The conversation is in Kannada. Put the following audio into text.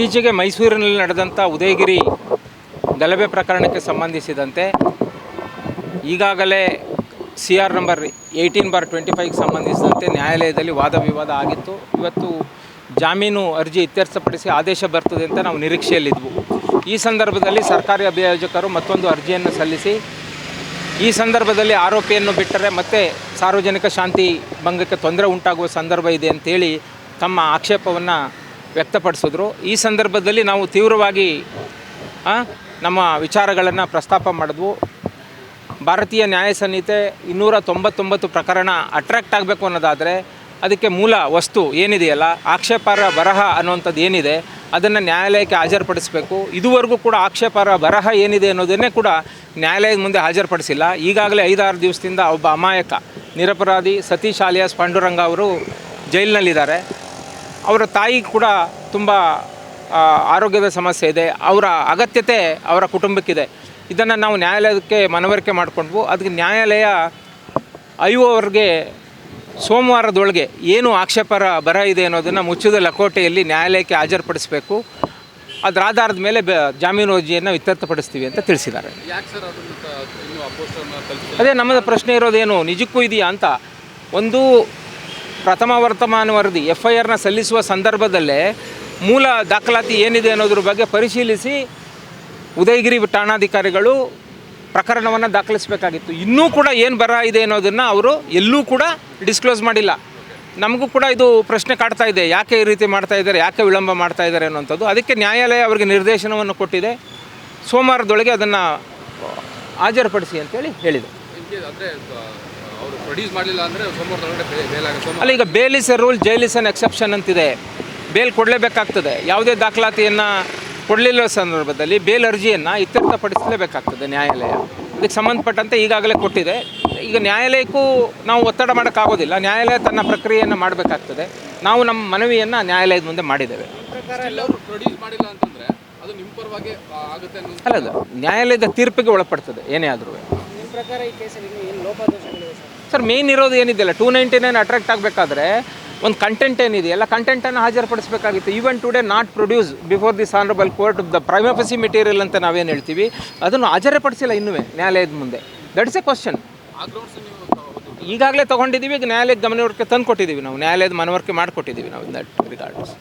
ಇತ್ತೀಚೆಗೆ ಮೈಸೂರಿನಲ್ಲಿ ನಡೆದಂಥ ಉದಯಗಿರಿ ಗಲಭೆ ಪ್ರಕರಣಕ್ಕೆ ಸಂಬಂಧಿಸಿದಂತೆ ಈಗಾಗಲೇ C R number eighteen bar twenty ಫೈವ್ಗೆ ಸಂಬಂಧಿಸಿದಂತೆ ನ್ಯಾಯಾಲಯದಲ್ಲಿ ವಾದ ವಿವಾದ ಆಗಿತ್ತು. ಇವತ್ತು ಜಾಮೀನು ಅರ್ಜಿ ಇತ್ಯರ್ಥಪಡಿಸಿ ಆದೇಶ ಬರ್ತದೆ ಅಂತ ನಾವು ನಿರೀಕ್ಷೆಯಲ್ಲಿದ್ವು. ಈ ಸಂದರ್ಭದಲ್ಲಿ ಸರ್ಕಾರಿ ಅಭಿಯೋಜಕರು ಮತ್ತೊಂದು ಅರ್ಜಿಯನ್ನು ಸಲ್ಲಿಸಿ, ಈ ಸಂದರ್ಭದಲ್ಲಿ ಆರೋಪಿಯನ್ನು ಬಿಟ್ಟರೆ ಮತ್ತೆ ಸಾರ್ವಜನಿಕ ಶಾಂತಿ ಭಂಗಕ್ಕೆ ತೊಂದರೆ ಉಂಟಾಗುವ ಸಂದರ್ಭ ಇದೆ ಅಂತೇಳಿ ತಮ್ಮ ಆಕ್ಷೇಪವನ್ನು ವ್ಯಕ್ತಪಡಿಸಿದ್ರು. ಈ ಸಂದರ್ಭದಲ್ಲಿ ನಾವು ತೀವ್ರವಾಗಿ ನಮ್ಮ ವಿಚಾರಗಳನ್ನು ಪ್ರಸ್ತಾಪ ಮಾಡಿದ್ವು. ಭಾರತೀಯ ನ್ಯಾಯ ಸಂಹಿತೆ ಇನ್ನೂರ ತೊಂಬತ್ತೊಂಬತ್ತು ಪ್ರಕರಣ ಅಟ್ರ್ಯಾಕ್ಟ್ ಆಗಬೇಕು ಅನ್ನೋದಾದರೆ ಅದಕ್ಕೆ ಮೂಲ ವಸ್ತು ಏನಿದೆಯಲ್ಲ, ಆಕ್ಷೇಪಾರ್ಹ ಬರಹ ಅನ್ನುವಂಥದ್ದು ಏನಿದೆ, ಅದನ್ನು ನ್ಯಾಯಾಲಯಕ್ಕೆ ಹಾಜರುಪಡಿಸಬೇಕು. ಇದುವರೆಗೂ ಕೂಡ ಆಕ್ಷೇಪಾರ್ಹ ಬರಹ ಏನಿದೆ ಅನ್ನೋದನ್ನೇ ಕೂಡ ನ್ಯಾಯಾಲಯದ ಮುಂದೆ ಹಾಜರುಪಡಿಸಿಲ್ಲ. ಈಗಾಗಲೇ ಐದಾರು ದಿವಸದಿಂದ ಒಬ್ಬ ಅಮಾಯಕ, ನಿರಪರಾಧಿ ಸತೀಶ್ ಆಲಿಯಾಸ್ ಪಾಂಡುರಂಗ ಅವರು ಜೈಲಿನಲ್ಲಿದ್ದಾರೆ. ಅವರ ತಾಯಿ ಕೂಡ ತುಂಬ ಆರೋಗ್ಯದ ಸಮಸ್ಯೆ ಇದೆ. ಅವರ ಅಗತ್ಯತೆ ಅವರ ಕುಟುಂಬಕ್ಕಿದೆ. ಇದನ್ನು ನಾವು ನ್ಯಾಯಾಲಯಕ್ಕೆ ಮನವರಿಕೆ ಮಾಡಿಕೊಂಡ್ವು. ಅದಕ್ಕೆ ನ್ಯಾಯಾಲಯ ಅಯ್ಯುವವರಿಗೆ ಅವ್ರಿಗೆ ಸೋಮವಾರದೊಳಗೆ ಏನು ಆಕ್ಷೇಪರ ಬರ ಇದೆ ಅನ್ನೋದನ್ನು ಮುಚ್ಚಿದ ಲಕೋಟೆಯಲ್ಲಿ ನ್ಯಾಯಾಲಯಕ್ಕೆ ಹಾಜರುಪಡಿಸಬೇಕು. ಅದರ ಆಧಾರದ ಮೇಲೆ ಬ ಜಾಮೀನು ಅರ್ಜಿಯನ್ನು ಇತ್ಯರ್ಥಪಡಿಸ್ತೀವಿ ಅಂತ ತಿಳಿಸಿದ್ದಾರೆ. ಅದೇ ನಮ್ಮದು ಪ್ರಶ್ನೆ ಇರೋದೇನು ನಿಜಕ್ಕೂ ಇದೆಯಾ ಅಂತ? ಒಂದು ಪ್ರಥಮ ವರ್ತಮಾನ ವರದಿ ಎಫ್ ಐ ಆರ್ನ ಸಲ್ಲಿಸುವ ಸಂದರ್ಭದಲ್ಲೇ ಮೂಲ ದಾಖಲಾತಿ ಏನಿದೆ ಅನ್ನೋದ್ರ ಬಗ್ಗೆ ಪರಿಶೀಲಿಸಿ ಉದಯಗಿರಿ ಠಾಣಾಧಿಕಾರಿಗಳು ಪ್ರಕರಣವನ್ನು ದಾಖಲಿಸಬೇಕಾಗಿತ್ತು. ಇನ್ನೂ ಕೂಡ ಏನು ಬರ ಇದೆ ಅನ್ನೋದನ್ನು ಅವರು ಎಲ್ಲೂ ಕೂಡ ಡಿಸ್ಕ್ಲೋಸ್ ಮಾಡಿಲ್ಲ. ನಮಗೂ ಕೂಡ ಇದು ಪ್ರಶ್ನೆ ಕಾಡ್ತಾ ಇದೆ, ಯಾಕೆ ಈ ರೀತಿ ಮಾಡ್ತಾ ಇದ್ದಾರೆ, ಯಾಕೆ ವಿಳಂಬ ಮಾಡ್ತಾ ಇದ್ದಾರೆ ಅನ್ನೋಂಥದ್ದು ಅದಕ್ಕೆ ನ್ಯಾಯಾಲಯ ಅವರಿಗೆ ನಿರ್ದೇಶನವನ್ನು ಕೊಟ್ಟಿದೆ. ಸೋಮವಾರದೊಳಗೆ ಅದನ್ನು ಹಾಜರುಪಡಿಸಿ ಅಂತೇಳಿ ಹೇಳಿದೆ. ಅವರು ಪ್ರೊಡ್ಯೂಸ್ ಮಾಡಲಿಲ್ಲ ಅಂದರೆ ಸೋಮವಾರದೊಳಗಡೆ ಬೇ- ಬೇಲ್ ಆಗುತ್ತೆ ಅಲ್ಲ ಈಗ bail is a rule jail is an exception ಅಂತಿದೆ. ಬೇಲ್ ಕೊಡಲೇಬೇಕಾಗ್ತದೆ. ಯಾವುದೇ ದಾಖಲಾತಿಯನ್ನು ಕೊಡಲಿಲ್ಲ ಸಂದರ್ಭದಲ್ಲಿ ಬೇಲ್ ಅರ್ಜಿಯನ್ನು ಇತ್ಯರ್ಥಪಡಿಸಲೇಬೇಕಾಗ್ತದೆ ನ್ಯಾಯಾಲಯ. ಇದಕ್ಕೆ ಸಂಬಂಧಪಟ್ಟಂತೆ ಈಗಾಗಲೇ ಕೊಟ್ಟಿದೆ. ಈಗ ನ್ಯಾಯಾಲಯಕ್ಕೂ ನಾವು ಒತ್ತಡ ಮಾಡೋಕ್ಕಾಗೋದಿಲ್ಲ. ನ್ಯಾಯಾಲಯ ತನ್ನ ಪ್ರಕ್ರಿಯೆಯನ್ನು ಮಾಡಬೇಕಾಗ್ತದೆ. ನಾವು ನಮ್ಮ ಮನವಿಯನ್ನು ನ್ಯಾಯಾಲಯದ ಮುಂದೆ ಮಾಡಿದ್ದೇವೆ. ಅವರು ಪ್ರೊಡ್ಯೂಸ್ ಮಾಡಿಲ್ಲ ಅಂತಂದರೆ ಅದು ನಿಮ್ಮ ಪರವಾಗಿ ಆಗುತ್ತೆ ಅಲ್ಲ ಅದು ನ್ಯಾಯಾಲಯದ ತೀರ್ಪಿಗೆ ಒಳಪಡ್ತದೆ. ಏನೇ ಆದರೂ. ನಿಮ್ಮ ಪ್ರಕಾರ ಈ ಕೇಸಲ್ಲಿ ಏನು ಲೋಪದೋಷಗಳಿವೆ ಸರ್ ಮೇನ್ ಇರೋದು ಏನಿದೆಯಲ್ಲ ಟೂ ನೈಂಟಿ ನೈನ್ ಅಟ್ರಾಕ್ಟ್ ಆಗಬೇಕಾದ್ರೆ ಒಂದು ಕಂಟೆಂಟ್ ಏನಿದೆಯಲ್ಲ ಕಂಟೆಂಟನ್ನು ಹಾಜರುಪಡಿಸಬೇಕಾಗಿತ್ತು. Even today not produce before this honourable court the prima facie material ಅಂತ ನಾವೇನು ಹೇಳ್ತೀವಿ, ಅದನ್ನು ಹಾಜರುಪಡಿಸಿಲ್ಲ ಇನ್ನೂ ನ್ಯಾಯಾಲಯದ ಮುಂದೆ. ದಟ್ ಇಸ್ ಎ ಕ್ವಶನ್ ಈಗಾಗಲೇ ತೊಗೊಂಡಿದ್ದೀವಿ, ಈಗ ನ್ಯಾಯಾಲಯದ ಗಮನಕ್ಕೆ ತಂದು ಕೊಟ್ಟಿದ್ದೀವಿ ನಾವು. ನ್ಯಾಯಾಲಯದ ಮನವರಿಕೆ ಮಾಡಿಕೊಟ್ಟಿದ್ದೀವಿ ನಾವು ಇನ್ ದಟ್ ರಿಗಾರ್ಡ್ಸ್